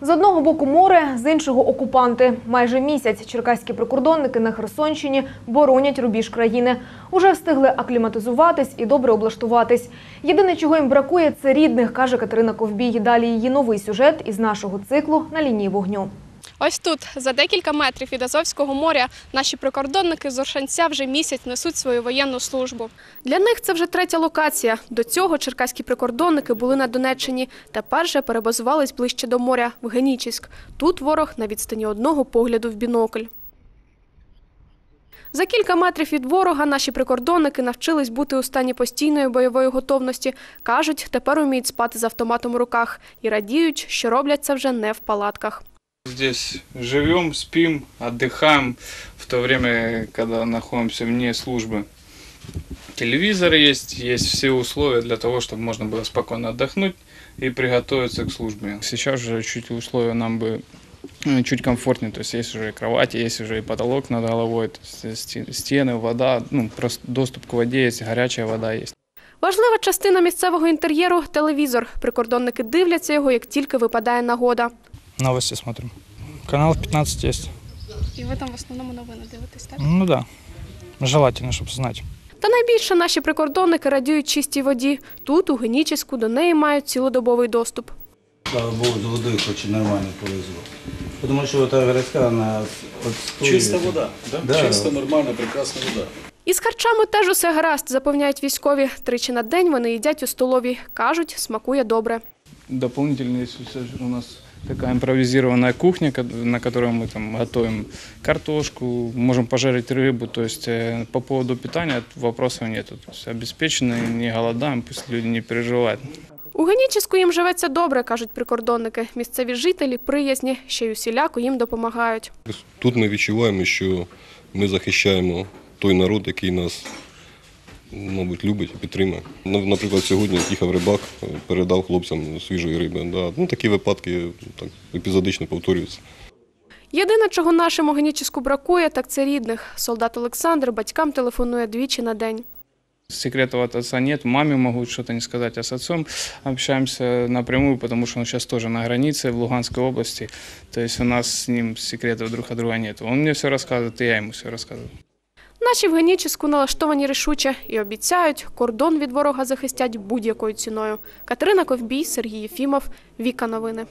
З одного боку море, з іншого окупанти. Майже місяць черкаські прикордонники на Херсонщині боронять рубіж країни. Уже встигли акліматизуватись і добре облаштуватись. Єдине, чого їм бракує, це рідних, каже Катерина Ковбій. Далі її новий сюжет із нашого циклу на лінії вогню. Ось тут, за декілька метрів від Азовського моря, наші прикордонники з Оршанця вже місяць несуть свою воєнну службу. Для них це вже третя локація. До цього черкаські прикордонники були на Донеччині. Тепер же перебазувались ближче до моря, в Генічіськ. Тут ворог на відстані одного погляду в бінокль. За кілька метрів від ворога наші прикордонники навчились бути у стані постійної бойової готовності. Кажуть, тепер уміють спати з автоматом у руках і радіють, що роблять це вже не в палатках. Здесь живем, спим, отдыхаем в то время, когда находимся вне службы. Телевизор есть, есть все условия для того, чтобы можно было спокойно отдохнуть и приготовиться к службе. Сейчас же чуть условия нам бы э, чуть комфортнее, то есть есть уже и кровати, есть уже и потолок над головой, то есть сте- стены, вода, ну просто доступ к воде есть, горячая вода есть. Важлива частина місцевого інтер'єру телевізор. Прикордонники дивляться його, як тільки випадає нагода. Новости смотрим. Канал 15 есть. І ви там в основному новини дивитесь, так? Ну да. Желательно, чтобы знать. Та найбільше наші прикордонники радіють чистій воді. Тут, у Генічеську, до неї мають цілодобовий доступ. Слава Богу, за водой хоть нормально повезло. Потому что вот эта городская, она. Чиста вода, да? Да. Чиста, нормальна, прекрасна вода. Із харчами теж усе гаразд, запевняють військові. Тричі на день вони їдять у столовій. Кажуть, смакує добре Дополнительно есть всё же у нас такая импровизированная кухня, ко- на которой мы там готовим картошку, можем пожарить рыбу. То есть э, по поводу питания вопросов нет. То есть обеспечены, не голодаем, пусть люди не переживают. У Генічеську їм живеться добре, кажуть прикордонники. Місцеві жителі приязні, ще й усіляко їм допомагають. Тут ми відчуваємо, що ми захищаємо той народ, який нас, мабуть, любить і підтримує. Ну, Наприклад, сьогодні їхав рибак, передав хлопцям свіжої риби. Да. Ну, такі випадки так, епізодично повторюються. Єдине, чого нашому Генічеську бракує, так це рідних. Солдат Олександр батькам телефонує двічі на день. Секретов от отца нет, маме могу что-то не сказать, а с отцом общаемся напрямую, потому что он сейчас тоже на границе в Луганской области. То есть у нас с ним секретов друг от друга нет. Он мне все рассказывает, и я ему все рассказываю. Наші в Генічеську налаштовані рішуче і обіцяють, кордон від ворога захистять будь-якою ціною. Катерина Ковбій, Сергій Єфімов, Віка Новини.